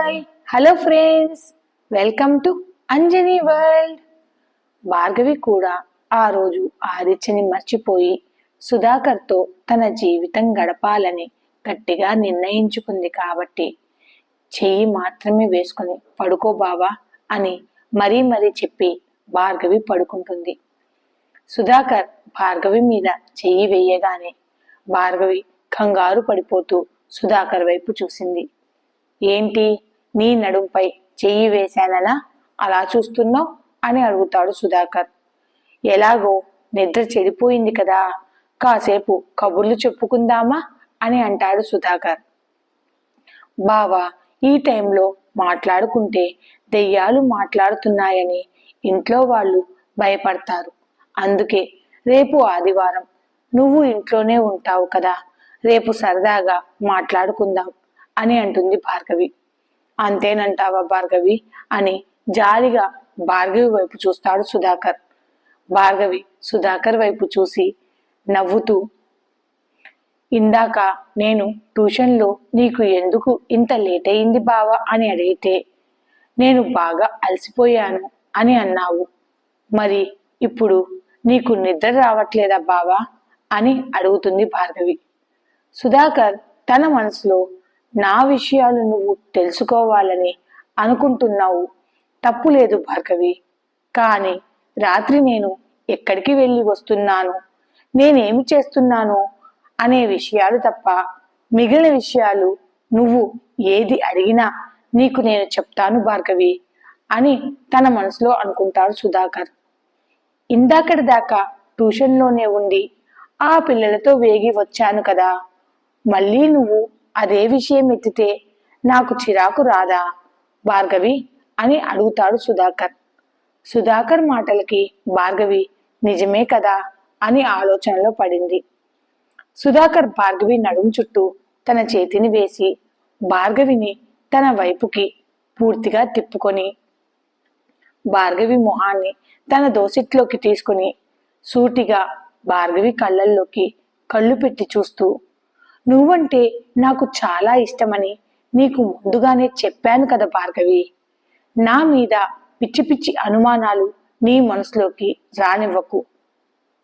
Hi hello friends welcome to Anjani world Bhargavi కూడా ఆ రోజు ఆదిత్యని మర్చిపోయి సుధాకర్తో తన జీవితం గడపాలని గట్టిగా నిర్ణయించుకుంది కాబట్టి చెయ్యి మాత్రమే వేసుకుని పడుకో బావా అని మరీ మరీ చెప్పి భార్గవి పడుకుంటుంది. సుధాకర్ భార్గవి మీద చెయ్యి వేయగానే భార్గవి కంగారు పడిపోతూ సుధాకర్ వైపు చూసింది. ఏంటి? నీ నడుంపై చెయ్యి వేశాననా? అలా చూస్తున్నావు? అని అడుగుతాడు సుధాకర్. ఎలాగో నిద్ర చెడిపోయింది కదా కాసేపు కబుర్లు చెప్పుకుందామా? అని అంటాడు సుధాకర్. బావా ఈ టైంలో మాట్లాడుకుంటే దెయ్యాలు మాట్లాడుతున్నాయని ఇంట్లో వాళ్ళు భయపడతారు. అందుకే రేపు ఆదివారం నువ్వు ఇంట్లోనే ఉంటావు కదా రేపు సరదాగా మాట్లాడుకుందాం అని అంటుంది భార్గవి. అంతేనంటావా భార్గవి? అని జాలిగా భార్గవి వైపు చూస్తాడు సుధాకర్. భార్గవి సుధాకర్ వైపు చూసి నవ్వుతూ ఇందాక నేను ట్యూషన్లో నీకు ఎందుకు ఇంత లేట్ అయింది బావా? అని అడిగితే నేను బాగా అలసిపోయాను అని అన్నావు. మరి ఇప్పుడు నీకు నిద్ర రావట్లేదా బావా? అని అడుగుతుంది భార్గవి. సుధాకర్ తన మనసులో నా విషయాలు నువ్వు తెలుసుకోవాలని అనుకుంటున్నావు. తప్పు లేదు భార్గవి. కానీ రాత్రి నేను ఎక్కడికి వెళ్ళి వస్తున్నాను? నేనేమి చేస్తున్నాను? అనే విషయాలు తప్ప మిగిలిన విషయాలు నువ్వు ఏది అడిగినా నీకు నేను చెప్తాను భార్గవి అని తన మనసులో అనుకుంటాడు సుధాకర్. ఇందాకటి దాకా ట్యూషన్లోనే ఉండి ఆ పిల్లలతో వేగి వచ్చాను కదా. మళ్ళీ నువ్వు అదే విషయం ఎత్తితే నాకు చిరాకు రాదా? భార్గవి అని అడుగుతాడు సుధాకర్. సుధాకర్ మాటలకి భార్గవి నిజమే కదా? అని ఆలోచనలో పడింది. సుధాకర్ భార్గవి నడుం చుట్టూ తన చేతిని వేసి భార్గవిని తన వైపుకి పూర్తిగా తిప్పుకొని భార్గవి మొహాన్ని తన దోసిట్లోకి తీసుకుని సూటిగా భార్గవి కళ్ళల్లోకి కళ్ళు పెట్టి చూస్తూ నువ్వంటే నాకు చాలా ఇష్టమని నీకు ముందుగానే చెప్పాను కదా భార్గవి. నా మీద పిచ్చి పిచ్చి అనుమానాలు నీ మనసులోకి రానివ్వకు.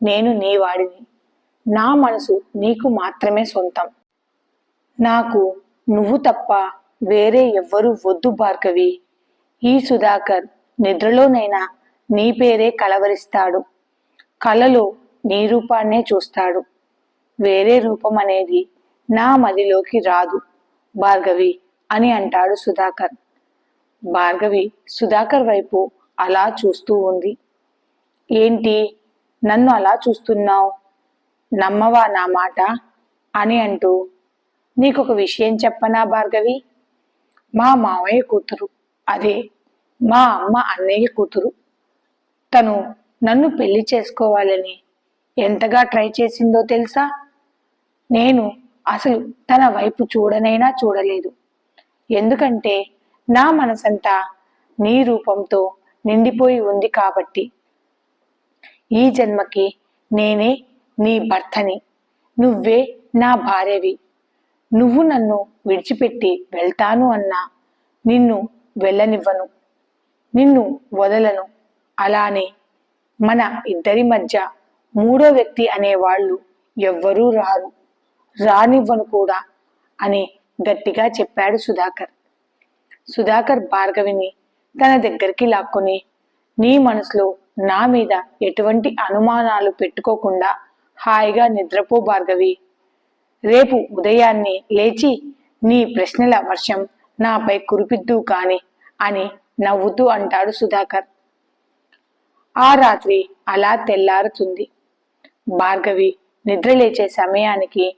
నేను నీ వాడిని. నా మనసు నీకు మాత్రమే సొంతం. నాకు నువ్వు తప్ప వేరే ఎవ్వరూ వద్దు భార్గవి. ఈ సుధాకర్ నిద్రలోనైనా నీ పేరే కలవరిస్తాడు. కలలో నీ రూపాన్నే చూస్తాడు. వేరే రూపం అనేది నా మదిలోకి రాదు భార్గవి అని అంటాడు సుధాకర్. భార్గవి సుధాకర్ వైపు అలా చూస్తూ ఉంది. ఏంటి? నన్ను అలా చూస్తున్నావు? నమ్మవా నా మాట? అని అంటూ. నీకొక విషయం చెప్పనా భార్గవి? మా మావయ్య కూతురు. అదే మా అమ్మ అన్నయ్య కూతురు. తను నన్ను పెళ్ళి చేసుకోవాలని ఎంతగా ట్రై చేసిందో తెలుసా? నేను అసలు తన వైపు చూడనైనా చూడలేదు. ఎందుకంటే నా మనసంతా నీ రూపంతో నిండిపోయి ఉంది కాబట్టి. ఈ జన్మకి నేనే నీ భర్తని. నువ్వే నా భార్యవి. నువ్వు నన్ను విడిచిపెట్టి వెళ్తాను అన్నా నిన్ను వెళ్ళనివ్వను. నిన్ను వదలను. అలానే మన ఇద్దరి మధ్య మూడో వ్యక్తి అనేవాళ్ళు ఎవ్వరూ రారు. రానివ్వను కూడా అని గట్టిగా చెప్పాడు సుధాకర్. సుధాకర్ భార్గవిని తన దగ్గరికి లాక్కొని నీ మనసులో నా మీద ఎటువంటి అనుమానాలు పెట్టుకోకుండా హాయిగా నిద్రపో భార్గవి. రేపు ఉదయాన్నే లేచి నీ ప్రశ్నల వర్షం నాపై కురిపిద్దు కాని అని నవ్వుతూ అంటాడు సుధాకర్. ఆ రాత్రి అలా తెల్లారుతుంది. భార్గవి నిద్రలేచే సమయానికి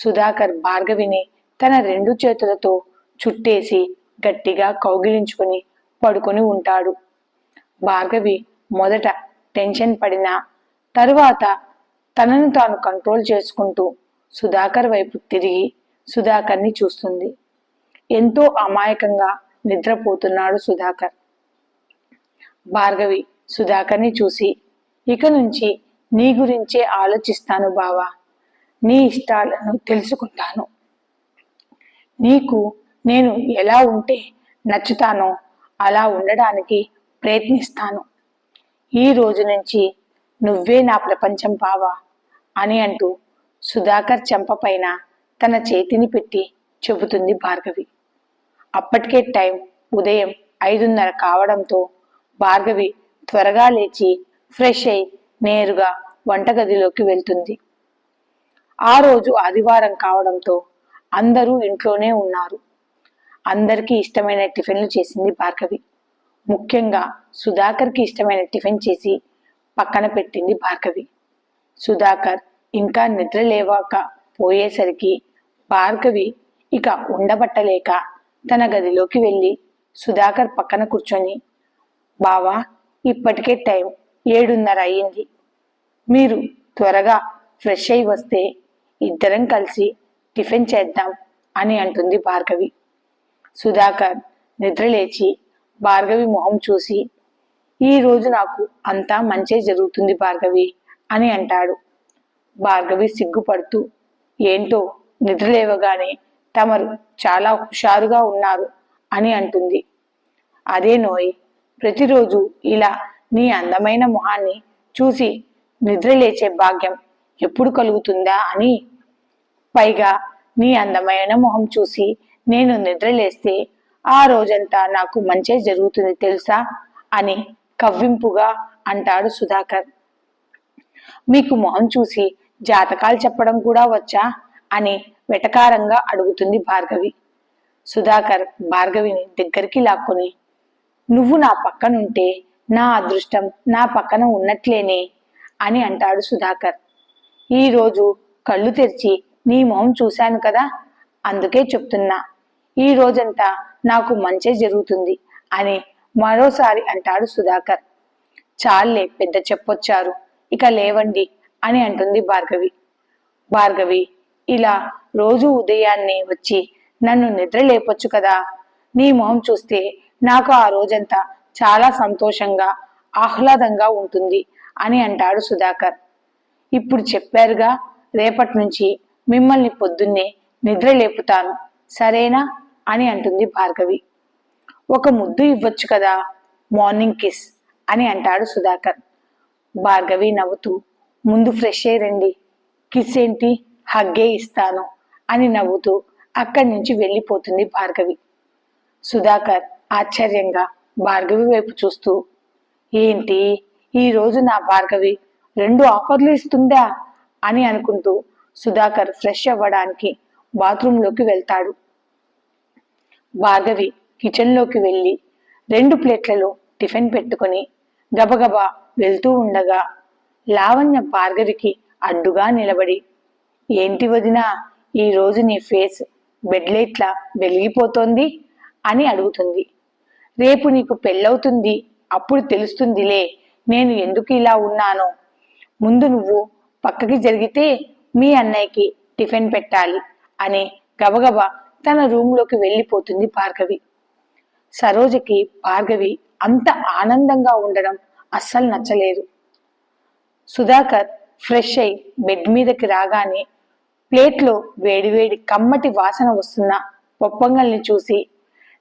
సుధాకర్ భార్గవిని తన రెండు చేతులతో చుట్టేసి గట్టిగా కౌగిలించుకుని పడుకొని ఉంటాడు. భార్గవి మొదట టెన్షన్ పడినా తరువాత తనను తాను కంట్రోల్ చేసుకుంటూ సుధాకర్ వైపు తిరిగి సుధాకర్ని చూస్తుంది. ఎంతో అమాయకంగా నిద్రపోతున్నాడు సుధాకర్. భార్గవి సుధాకర్ని చూసి ఇక నుంచి నీ గురించే ఆలోచిస్తాను బావా. నీ ఇష్టాలను తెలుసుకుంటాను. నీకు నేను ఎలా ఉంటే నచ్చుతానో అలా ఉండడానికి ప్రయత్నిస్తాను. ఈ రోజు నుంచి నువ్వే నా ప్రపంచం బావా అని అంటూ సుధాకర్ చెంపపైన తన చేతిని పెట్టి చెబుతుంది భార్గవి. అప్పటికే టైం ఉదయం ఐదున్నర కావడంతో భార్గవి త్వరగా లేచి ఫ్రెష్ అయి నేరుగా వంటగదిలోకి వెళ్తుంది. ఆ రోజు ఆదివారం కావడంతో అందరూ ఇంట్లోనే ఉన్నారు. అందరికీ ఇష్టమైన టిఫిన్లు చేసింది భార్గవి. ముఖ్యంగా సుధాకర్కి ఇష్టమైన టిఫిన్ చేసి పక్కన పెట్టింది భార్గవి. సుధాకర్ ఇంకా నిద్ర లేవాక పోయేసరికి భార్గవి ఇక ఉండబట్టలేక తన గదిలోకి వెళ్ళి సుధాకర్ పక్కన కూర్చొని బావా ఇప్పటికే టైం ఏడున్నర అయ్యింది. మీరు త్వరగా ఫ్రెష్ అయి వస్తే ఇద్దరం కలిసి టిఫిన్ చేద్దాం అని అంటుంది భార్గవి. సుధాకర్ నిద్రలేచి భార్గవి మొహం చూసి ఈ రోజు నాకు అంతా మంచే జరుగుతుంది భార్గవి అని అంటాడు. భార్గవి సిగ్గుపడుతూ ఏంటో నిద్రలేవగానే తమరు చాలా హుషారుగా ఉన్నారు అని అంటుంది. అదే నోయ్ ప్రతిరోజు ఇలా నీ అందమైన మొహాన్ని చూసి నిద్రలేచే భాగ్యం ఎప్పుడు కలుగుతుందా అని పైగా నీ అందమైన మొహం చూసి నేను నిద్రలేస్తే ఆ రోజంతా నాకు మంచే జరుగుతుంది తెలుసా అని కవ్వింపుగా అంటాడు సుధాకర్. మీకు మొహం చూసి జాతకాలు చెప్పడం కూడా వచ్చా అని వెటకారంగా అడుగుతుంది భార్గవి. సుధాకర్ భార్గవిని దగ్గరికి లాక్కొని నువ్వు నా పక్కనుంటే నా అదృష్టం నా పక్కన ఉన్నట్లేనే అని అంటాడు సుధాకర్. ఈరోజు కళ్ళు తెరిచి నీ మొహం చూశాను కదా? అందుకే చెప్తున్నా. ఈ రోజంతా నాకు మంచే జరుగుతుంది అని మరోసారి అంటాడు సుధాకర్. చాలే పెద్ద చెప్పొచ్చారు. ఇక లేవండి అని అంటుంది భార్గవి. భార్గవి ఇలా రోజు ఉదయాన్నే వచ్చి నన్ను నిద్ర లేపొచ్చు కదా? నీ మొహం చూస్తే నాకు ఆ రోజంతా చాలా సంతోషంగా ఆహ్లాదంగా ఉంటుంది అని అంటాడు సుధాకర్. ఇప్పుడు చెప్పారుగా రేపటి నుంచి మిమ్మల్ని పొద్దున్నే నిద్ర లేపుతాను. సరేనా? అని అంటుంది భార్గవి. ఒక ముద్దు ఇవ్వచ్చు కదా? మార్నింగ్ కిస్ అని అంటాడు సుధాకర్. భార్గవి నవ్వుతూ ముందు ఫ్రెష్ అయ్యి రండి. కిస్ ఏంటి? హగ్గే ఇస్తాను అని నవ్వుతూ అక్కడి నుంచి వెళ్ళిపోతుంది భార్గవి. సుధాకర్ ఆశ్చర్యంగా భార్గవి వైపు చూస్తూ ఏంటి? ఈరోజు నా భార్గవి రెండు ఆఫర్లు ఇస్తుందా అని అనుకుంటూ సుధాకర్ ఫ్రెష్ అవ్వడానికి బాత్రూంలోకి వెళ్తాడు. భార్గవి కిచెన్లోకి వెళ్ళి రెండు ప్లేట్లలో టిఫిన్ పెట్టుకొని గబగబా వెళ్తూ ఉండగా లావణ్య భార్గవికి అడ్డుగా నిలబడి ఏంటి వదినా ఈ రోజు నీ ఫేస్ బెడ్లైట్లా వెలిగిపోతోంది? అని అడుగుతుంది. రేపు నీకు పెళ్ళవుతుంది అప్పుడు తెలుస్తుందిలే నేను ఎందుకు ఇలా ఉన్నానో ముందు నువ్వు పక్కకి జరిగితే మీ అన్నయ్యకి టిఫిన్ పెట్టాలి అని గబగబా తన రూమ్లోకి వెళ్ళిపోతుంది భార్గవి. సరోజకి భార్గవి అంత ఆనందంగా ఉండడం అస్సలు నచ్చలేదు. సుధాకర్ ఫ్రెష్ అయి బెడ్ మీదకి రాగానే ప్లేట్లో వేడివేడి కమ్మటి వాసన వస్తున్న పొప్పంగల్ని చూసి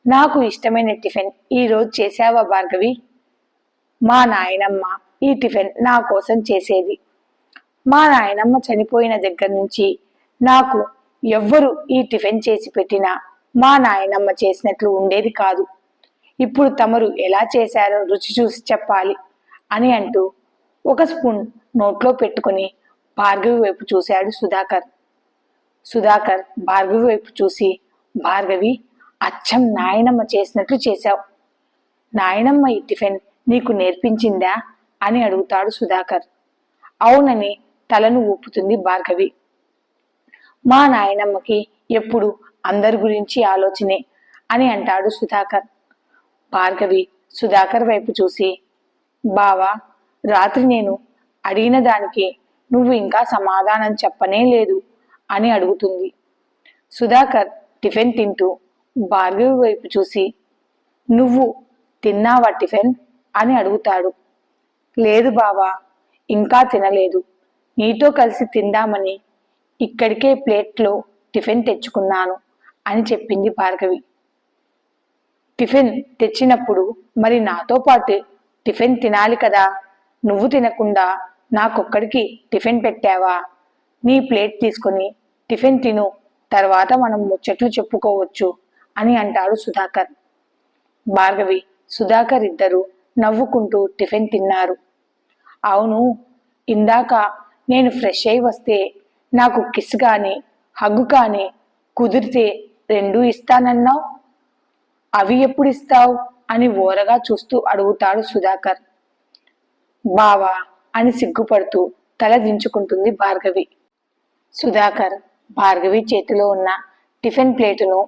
నాకు ఇష్టమైన టిఫిన్ ఈరోజు చేశావా భార్గవి? మా నాయనమ్మ ఈ టిఫిన్ నా కోసం చేసేది మా నాయనమ్మ చనిపోయిన దగ్గర నుంచి నాకు ఎవ్వరు ఈ టిఫిన్ చేసి పెట్టినా మా నాయనమ్మ చేసినట్లు ఉండేది కాదు. ఇప్పుడు తమరు ఎలా చేశారో రుచి చూసి చెప్పాలి అని అంటూ ఒక స్పూన్ నోట్లో పెట్టుకుని భార్గవి వైపు చూశాడు సుధాకర్. సుధాకర్ భార్గవి వైపు చూసి భార్గవి అచ్చం నాయనమ్మ చేసినట్లు చేశావు. నాయనమ్మ ఈ టిఫిన్ నీకు నేర్పించిందా? అని అడుగుతాడు సుధాకర్. అవునని తలను ఊపుతుంది భార్గవి. మా నాయనమ్మకి ఎప్పుడు అందరి గురించి ఆలోచనే అని అంటాడు సుధాకర్. భార్గవి సుధాకర్ వైపు చూసి బావా రాత్రి నేను అడిగిన దానికి నువ్వు ఇంకా సమాధానం చెప్పనే లేదు అని అడుగుతుంది. సుధాకర్ టిఫిన్ తింటూ భార్గవి వైపు చూసి నువ్వు తిన్నావా టిఫిన్? అని అడుగుతాడు. లేదు బావా ఇంకా తినలేదు. నీతో కలిసి తిందామని ఇక్కడికే ప్లేట్లో టిఫిన్ తెచ్చుకున్నాను అని చెప్పింది భార్గవి. టిఫిన్ తెచ్చినప్పుడు మరి నాతో పాటు టిఫిన్ తినాలి కదా నువ్వు తినకుండా నాకొక్కడికి టిఫిన్ పెట్టావా? నీ ప్లేట్ తీసుకొని టిఫిన్ తిను తర్వాత మనం ముచ్చట్లు చెప్పుకోవచ్చు అని అంటాడు సుధాకర్. భార్గవి సుధాకర్ ఇద్దరు నవ్వుకుంటూ టిఫిన్ తిన్నారు. అవును ఇందాక నేను ఫ్రెష్ అయి వస్తే నాకు కిస్ కానీ హగ్గు కానీ కుదిరితే రెండూ ఇస్తానన్నావు? అవి ఎప్పుడు ఇస్తావు? అని ఓరగా చూస్తూ అడుగుతాడు సుధాకర్. బావా అని సిగ్గుపడుతూ తల దించుకుంటుంది భార్గవి. సుధాకర్ భార్గవి చేతిలో ఉన్న టిఫిన్ ప్లేటును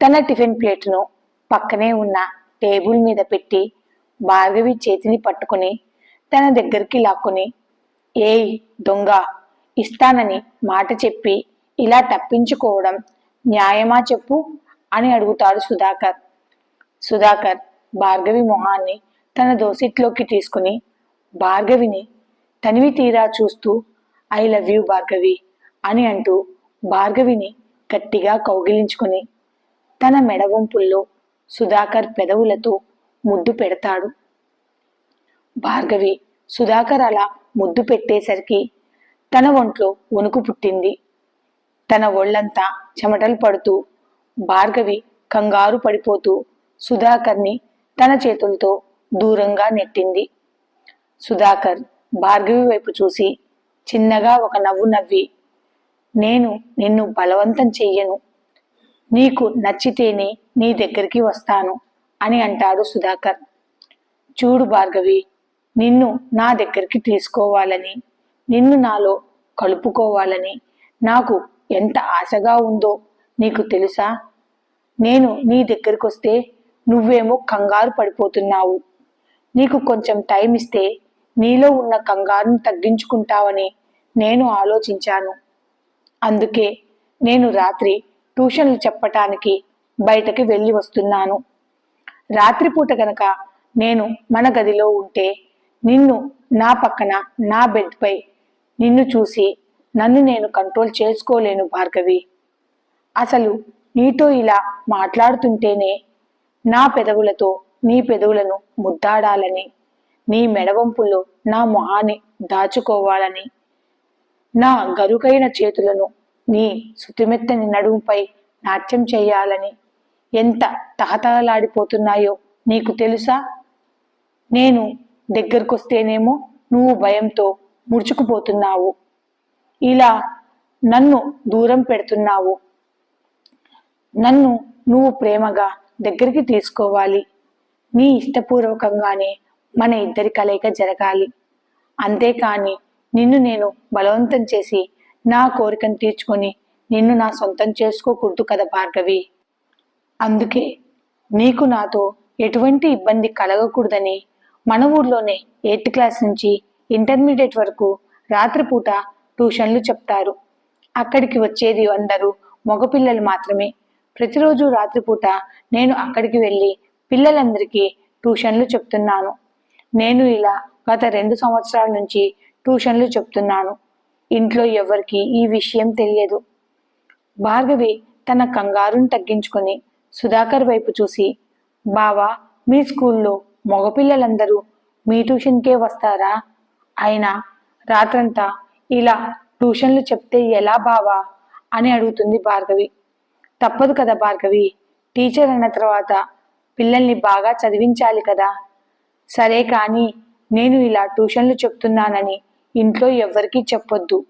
తన టిఫిన్ ప్లేటును పక్కనే ఉన్న టేబుల్ మీద పెట్టి భార్గవి చేతిని పట్టుకుని తన దగ్గరికి లాక్కుని ఏయ్ దొంగ ఇస్తానని మాట చెప్పి ఇలా తప్పించుకోవడం న్యాయమా చెప్పు అని అడుగుతాడు సుధాకర్. సుధాకర్ భార్గవి మొహాన్ని తన దోసిట్లోకి తీసుకుని భార్గవిని తనివి తీరా చూస్తూ ఐ లవ్ యూ భార్గవి అని అంటూ భార్గవిని గట్టిగా కౌగిలించుకుని తన మెడవంపుల్లో సుధాకర్ పెదవులతో ముద్దు పెడతాడు. భార్గవి సుధాకర్ అలా ముద్దు పెట్టేసరికి తన ఒంట్లో వణుకు పుట్టింది. తన ఒళ్ళంతా చెమటలు పడుతూ భార్గవి కంగారు పడిపోతూ సుధాకర్ని తన చేతులతో దూరంగా నెట్టింది. సుధాకర్ భార్గవి వైపు చూసి చిన్నగా ఒక నవ్వు నవ్వి నేను నిన్ను బలవంతం చెయ్యను. నీకు నచ్చితేనే నీ దగ్గరికి వస్తాను అని అంటాడు సుధాకర్. చూడు భార్గవి నిన్ను నా దగ్గరికి తీసుకోవాలని నిన్ను నాలో కలుపుకోవాలని నాకు ఎంత ఆశగా ఉందో నీకు తెలుసా? నేను నీ దగ్గరికి వస్తే నువ్వేమో కంగారు పడిపోతున్నావు. నీకు కొంచెం టైం ఇస్తే నీలో ఉన్న కంగారును తగ్గించుకుంటావని నేను ఆలోచించాను. అందుకే నేను రాత్రి ట్యూషన్లు చెప్పటానికి బయటకి వెళ్ళి వస్తున్నాను. రాత్రిపూట గనక నేను మన గదిలో ఉంటే నిన్ను నా పక్కన నా బెడ్పై నిన్ను చూసి నన్ను నేను కంట్రోల్ చేసుకోలేను భార్గవి. అసలు నీతో ఇలా మాట్లాడుతుంటేనే నా పెదవులతో నీ పెదవులను ముద్దాడాలని నీ మెడవంపుల్లో నా మొహాన్ని దాచుకోవాలని నా గరుకైన చేతులను నీ సుతిమెత్తని నడుముపై నాట్యం చేయాలని ఎంత తహతహలాడిపోతున్నాయో నీకు తెలుసా? నేను దగ్గరకొస్తేనేమో నువ్వు భయంతో ముడుచుకుపోతున్నావు. ఇలా నన్ను దూరం పెడుతున్నావు. నన్ను నువ్వు ప్రేమగా దగ్గరికి తీసుకోవాలి. నీ ఇష్టపూర్వకంగానే మన ఇద్దరి కలయిక జరగాలి. అంతేకాని నిన్ను నేను బలవంతం చేసి నా కోరికను తీర్చుకొని నిన్ను నా సొంతం చేసుకోకూడదు కదా భార్గవి. అందుకే నీకు నాతో ఎటువంటి ఇబ్బంది కలగకూడదని మన ఊర్లోనే ఎయిత్ క్లాస్ నుంచి ఇంటర్మీడియట్ వరకు రాత్రిపూట ట్యూషన్లు చెప్తారు. అక్కడికి వచ్చేది అందరూ మగపిల్లలు మాత్రమే. ప్రతిరోజు రాత్రిపూట నేను అక్కడికి వెళ్ళి పిల్లలందరికీ ట్యూషన్లు చెప్తున్నాను. నేను ఇలా గత రెండు సంవత్సరాల నుంచి ట్యూషన్లు చెప్తున్నాను. ఇంట్లో ఎవరికి ఈ విషయం తెలియదు. భార్గవి తన కంగారును తగ్గించుకొని సుధాకర్ వైపు చూసి బావా మీ స్కూల్లో మగపిల్లలందరూ మీ ట్యూషన్కే వస్తారా? అయినా రాత్రంతా ఇలా ట్యూషన్లు చెప్తే ఎలా బావా? అని అడుగుతుంది భార్గవి. తప్పదు కదా భార్గవి. టీచర్ అన్న తర్వాత పిల్లల్ని బాగా చదివించాలి కదా. సరే కానీ నేను ఇలా ట్యూషన్లు చెప్తున్నానని ఇంట్లో ఎవ్వరికీ చెప్పొద్దు.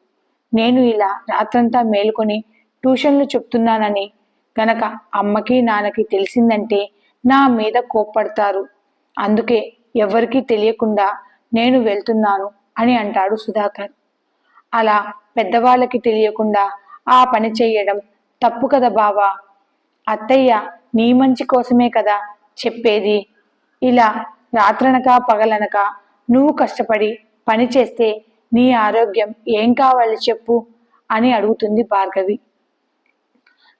నేను ఇలా రాత్రంతా మేలుకొని ట్యూషన్లు చెప్తున్నానని గనక అమ్మకి నాన్నకి తెలిసిందంటే నా మీద కోప్పడతారు. అందుకే ఎవరికీ తెలియకుండా నేను వెళ్తున్నాను అని అంటాడు సుధాకర్. అలా పెద్దవాళ్ళకి తెలియకుండా ఆ పని చేయడం తప్పు కదా బావా? అత్తయ్య నీ మంచి కోసమే కదా చెప్పేది. ఇలా రాత్రనక పగలనక నువ్వు కష్టపడి పని చేస్తే నీ ఆరోగ్యం ఏం కావాలి చెప్పు అని అడుగుతుంది భార్గవి.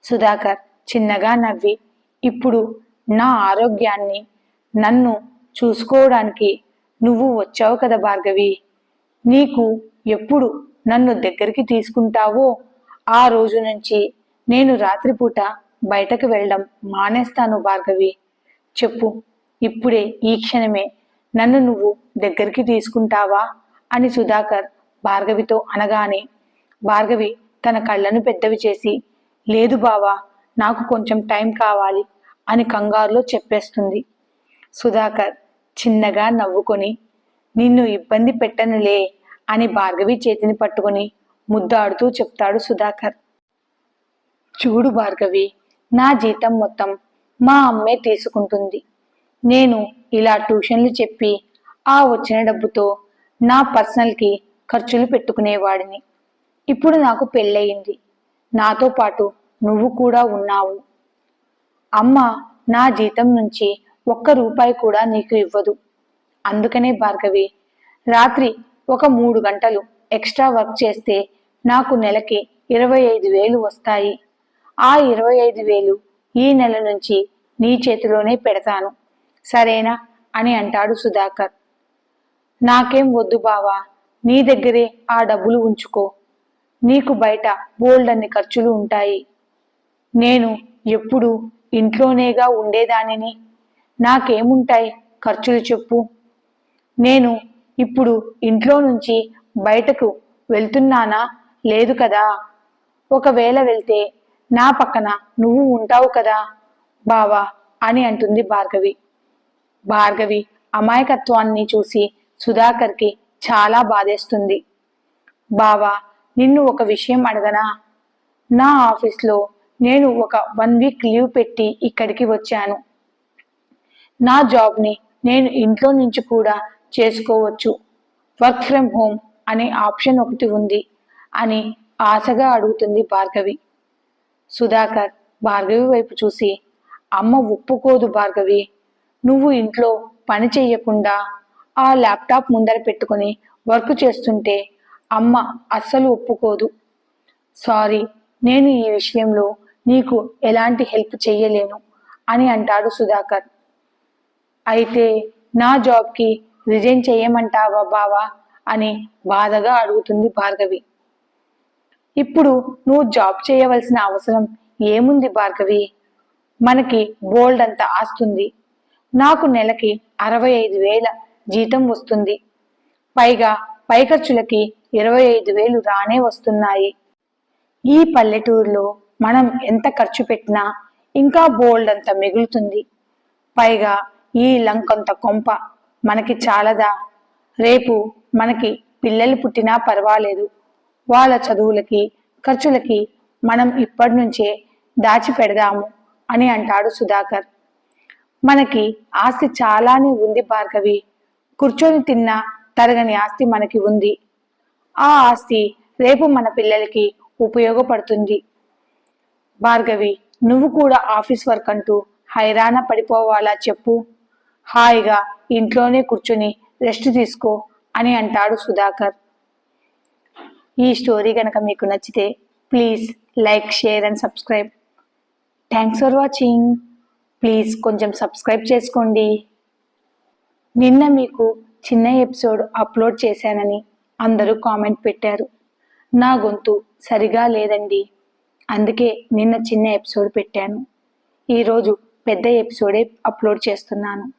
సుధాకర్ చిన్నగా నవ్వి ఇప్పుడు నా ఆరోగ్యాన్ని నన్ను చూసుకోవడానికి నువ్వు వచ్చావు కదా భార్గవి. నీకు ఎప్పుడు నన్ను దగ్గరికి తీసుకుంటావో ఆ రోజు నుంచి నేను రాత్రిపూట బయటకు వెళ్ళడం మానేస్తాను భార్గవి. చెప్పు ఇప్పుడే ఈ క్షణమే నన్ను నువ్వు దగ్గరికి తీసుకుంటావా అని సుధాకర్ భార్గవితో అనగానే భార్గవి తన కళ్ళను పెద్దవి చేసి లేదు బావా నాకు కొంచెం టైం కావాలి అని కంగారులో చెప్పేస్తుంది. సుధాకర్ చిన్నగా నవ్వుకొని నిన్ను ఇబ్బంది పెట్టనులే అని భార్గవి చేతిని పట్టుకొని ముద్దాడుతూ చెప్తాడు సుధాకర్. చూడు భార్గవి నా జీతం మొత్తం మా అమ్మే తీసుకుంటుంది. నేను ఇలా ట్యూషన్లు చెప్పి ఆ వచ్చిన డబ్బుతో నా పర్సనల్కి ఖర్చులు పెట్టుకునేవాడిని. ఇప్పుడు నాకు పెళ్ళయింది. నాతో పాటు నువ్వు కూడా ఉన్నావు. అమ్మ నా జీతం నుంచి ఒక్క రూపాయి కూడా నీకు ఇవ్వదు. అందుకనే భార్గవి రాత్రి ఒక మూడు గంటలు ఎక్స్ట్రా వర్క్ చేస్తే నాకు నెలకి ఇరవై ఐదు వేలు వస్తాయి. ఆ ఇరవై ఐదు వేలు ఈ నెల నుంచి నీ చేతిలోనే పెడతాను. సరేనా? అని అంటాడు సుధాకర్. నాకేం వద్దు బావా నీ దగ్గరే ఆ డబ్బులు ఉంచుకో. నీకు బయట బోల్డ్ అన్ని ఖర్చులు ఉంటాయి. నేను ఎప్పుడు ఇంట్లోనేగా ఉండేదానిని నాకేముంటాయి? ఖర్చులు చెప్పు. నేను ఇప్పుడు ఇంట్లో నుంచి బయటకు వెళ్తున్నానా? లేదు కదా. ఒకవేళ వెళ్తే నా పక్కన నువ్వు ఉంటావు కదా? బావా అని అంటుంది భార్గవి. భార్గవి అమాయకత్వాన్ని చూసి సుధాకర్కి చాలా బాధేస్తుంది. బావా నిన్ను ఒక విషయం అడగనా? నా ఆఫీస్లో నేను ఒక వన్ వీక్ లీవ్ పెట్టి ఇక్కడికి వచ్చాను. నా జాబ్ని నేను ఇంట్లో నుంచి కూడా చేసుకోవచ్చు. వర్క్ ఫ్రమ్ హోమ్ అనే ఆప్షన్ ఒకటి ఉంది అని ఆశగా అడుగుతుంది భార్గవి. సుధాకర్ భార్గవి వైపు చూసి అమ్మ ఒప్పుకోదు భార్గవి. నువ్వు ఇంట్లో పని చేయకుండా ఆ ల్యాప్టాప్ ముందర పెట్టుకుని వర్క్ చేస్తుంటే అమ్మ అస్సలు ఒప్పుకోదు. సారీ నేను ఈ విషయంలో నీకు ఎలాంటి హెల్ప్ చెయ్యలేను అని అంటాడు సుధాకర్. అయితే నా జాబ్కి రిజైన్ చేయమంటావా బావా? అని బాధగా అడుగుతుంది భార్గవి. ఇప్పుడు నువ్వు జాబ్ చేయవలసిన అవసరం ఏముంది భార్గవి? మనకి బోల్డ్ అంత ఆస్తుంది. నాకు నెలకి అరవై ఐదు వేల జీతం వస్తుంది. పైగా పై ఖర్చులకి ఇరవై ఐదు వేలు రానే వస్తున్నాయి. ఈ పల్లెటూరులో మనం ఎంత ఖర్చు పెట్టినా ఇంకా బోల్డ్ అంత మిగులుతుంది. పైగా ఈ లంకంత కొంప మనకి చాలదా? రేపు మనకి పిల్లలు పుట్టినా పర్వాలేదు. వాళ్ళ చదువులకి ఖర్చులకి మనం ఇప్పటి నుంచే దాచి పెడదాము అని అంటాడు సుధాకర్. మనకి ఆస్తి చాలానే ఉంది భార్గవి. కూర్చొని తిన్నా తరగని ఆస్తి మనకి ఉంది. ఆ ఆస్తి రేపు మన పిల్లలకి ఉపయోగపడుతుంది. భార్గవి నువ్వు కూడా ఆఫీస్ వర్క్ అంటూ హైరాణ పడిపోవాలా చెప్పు? హాయిగా ఇంట్లోనే కూర్చొని రెస్ట్ తీసుకో అని అంటాడు సుధాకర్. ఈ స్టోరీ కనుక మీకు నచ్చితే please like share and subscribe. Thanks for watching please కొంచెం సబ్స్క్రైబ్ చేసుకోండి. నిన్న మీకు చిన్న ఎపిసోడ్ అప్లోడ్ చేశానని అందరూ కామెంట్ పెట్టారు. నా గొంతు సరిగా లేదండి. అందుకే నిన్న చిన్న ఎపిసోడ్ పెట్టాను. ఈరోజు పెద్ద ఎపిసోడే అప్లోడ్ చేస్తున్నాను.